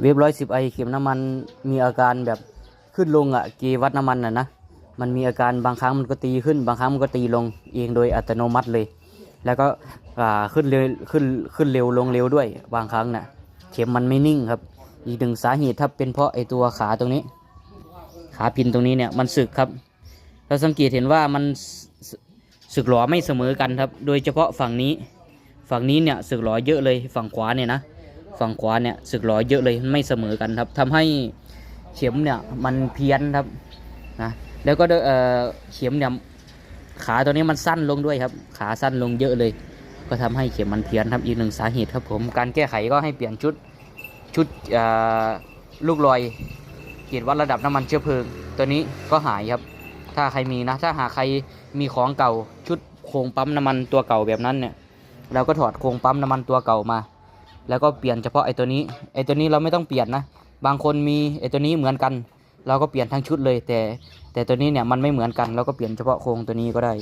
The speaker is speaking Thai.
เวฟร้อยสิบไอเข็มน้ำมันมีอาการแบบขึ้นลงอะเกวัดน้ำมันอะนะมันมีอาการบางครั้งมันก็ตีขึ้น บางครั้งมันก็ตีลงเองโดยอัตโนมัติเลย แล้วก็ขึ้นเร็วขึ้นขึ้นเร็วลงเร็วด้วย บางครั้งน่ะเข็มมันไม่นิ่งครับ อีกหนึ่งสาเหตุถ้าเป็นเพราะไอตัวขาตรงนี้ ขาพินตรงนี้เนี่ยมันสึกครับ เราสังเกตเห็นว่ามันสสึกหลอไม่เสมอกันครับ โดยเฉพาะฝั่งนี้ ฝั่งนี้เนี่ยสึกหลอเยอะเลยฝั่งขวาเนี่ยนะ ฝั่งขวาเนี่ยสึกหลอเยอะเลยไม่เสมอกันครับทำให้เข็มเนี่ยมันเพี้ยนครับนะแล้วก็เออเข็มเนี่ยขาตัวนี้มันสั้นลงด้วยครับ ขาสั้นลงเยอะเลย ก็ทำให้เข็มมันเพี้ยนครับอีกหนึ่งสาเหตุครับผมการแก้ไขก็ให้เปลี่ยนชุดชุดลูกลอยเกณฑ์วัดระดับน้ำมันเชื้อเพลิง ตัวนี้ก็หายครับ ถ้าใครมีนะ ถ้าหากใครมีของเก่าชุดโครงปั๊มน้ำมันตัวเก่าแบบนั้นเนี่ยเราก็ถอดโครงปั๊มน้ำมันตัวเก่ามา แล้วก็เปลี่ยนเฉพาะไอ้ตัวนี้ไอ้ตัวนี้เราไม่ต้องเปลี่ยนนะ บางคนมีไอ้ตัวนี้เหมือนกัน เราก็เปลี่ยนทั้งชุดเลย แต่แต่ตัวนี้เนี่ยมันไม่เหมือนกันเราก็เปลี่ยนเฉพาะโครงตัวนี้ก็ได้